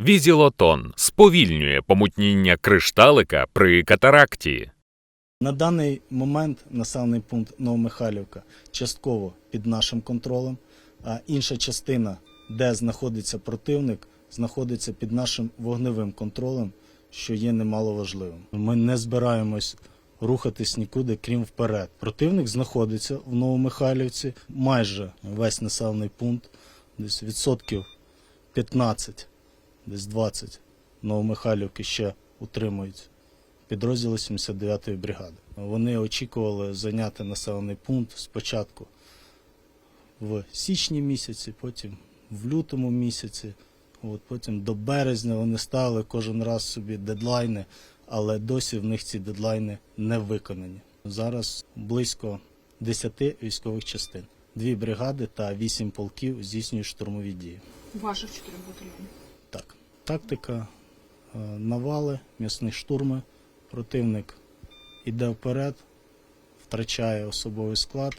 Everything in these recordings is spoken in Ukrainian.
Візілотон сповільнює помутніння кришталика при катаракті. На даний момент населений пункт Новомихайлівка частково під нашим контролем, а інша частина, де знаходиться противник, знаходиться під нашим вогневим контролем, що є немало важливим. Ми не збираємось рухатись нікуди, крім вперед. Противник знаходиться в Новомихайлівці, майже весь населений пункт, десь відсотків 15, десь 20 Новомихайлівки ще утримують підрозділи 79-ї бригади. Вони очікували зайняти населений пункт спочатку в січні місяці, потім в лютому місяці, от потім до березня вони ставили кожен раз собі дедлайни, але досі в них ці дедлайни не виконані. Зараз близько 10 військових частин. Дві бригади та вісім полків здійснюють штурмові дії. Ваших чотирьох батальйонів. Так, тактика, е, навали, м'ясні штурми. Противник іде вперед, втрачає особовий склад,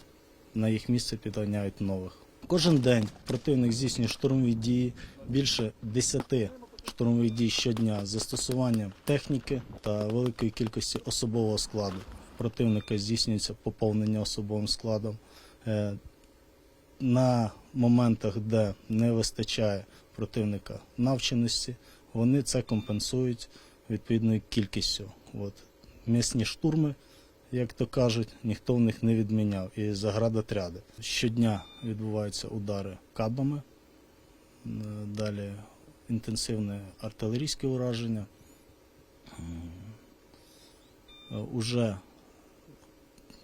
на їх місце підганяють нових. Кожен день противник здійснює штурмові дії, більше 10 штурмових дій щодня з застосуванням техніки та великої кількості особового складу. Противника здійснюється поповнення особовим складом. Е, на моментах, де не вистачає противника навченості, вони це компенсують відповідною кількістю. От. Місні штурми, як то кажуть, ніхто в них не відміняв. І заградотряди. Щодня відбуваються удари кабами, е, далі інтенсивне артилерійське ураження. Е, Уже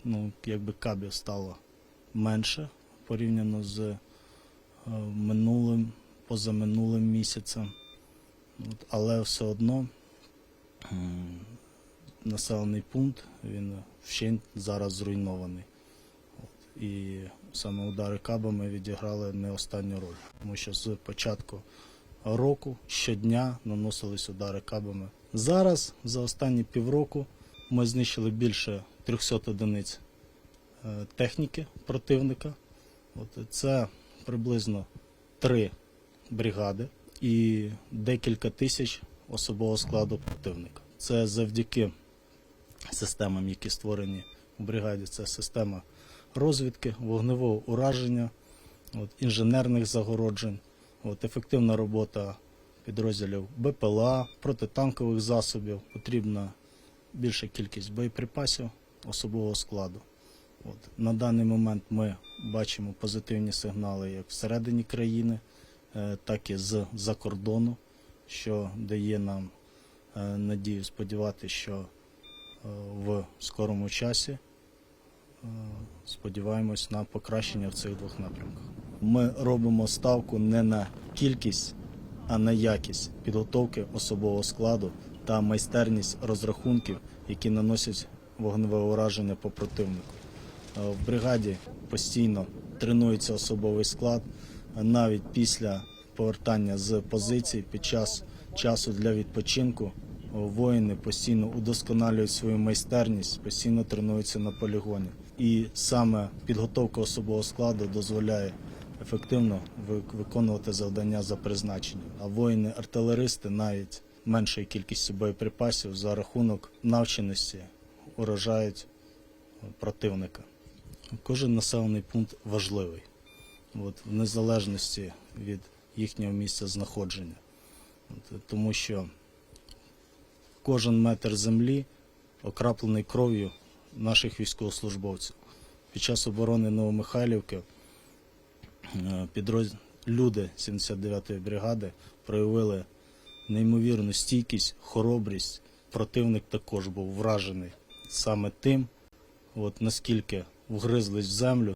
ну, якби кабів стало менше порівняно з е, минулим, позаминулим місяцем. От, але все одно населений пункт він вщент зараз зруйнований. От, і саме удари кабами відіграли не останню роль, тому що з початку року щодня наносились удари кабами. Зараз за останні півроку ми знищили більше 300 одиниць е, техніки противника. От це приблизно три бригади і декілька тисяч особового складу противника. Це завдяки системам, які створені у бригаді. Це система розвідки, вогневого ураження, от, інженерних загороджень, от, ефективна робота підрозділів БПЛА, протитанкових засобів. Потрібна більша кількість боєприпасів особового складу. От. На даний момент ми бачимо позитивні сигнали як всередині країни, так і з-за кордону, що дає нам е, надію сподіватися, що е, в скорому часі е, сподіваємось на покращення в цих двох напрямках. Ми робимо ставку не на кількість, а на якість підготовки особового складу та майстерність розрахунків, які наносять вогневе ураження по противнику. Е, В бригаді постійно тренується особовий склад. Навіть після повертання з позицій під час часу для відпочинку воїни постійно удосконалюють свою майстерність, постійно тренуються на полігоні. І саме підготовка особового складу дозволяє ефективно виконувати завдання за призначенням. А воїни-артилеристи навіть меншою кількістю боєприпасів за рахунок навченості уражають противника. Кожен населений пункт важливий, от, в незалежності від їхнього місця знаходження. От, тому що кожен метр землі окраплений кров'ю наших військовослужбовців. Під час оборони Новомихайлівки е, підроз... люди 79-ї бригади проявили неймовірну стійкість, хоробрість. Противник також був вражений саме тим, от наскільки вгризлись в землю,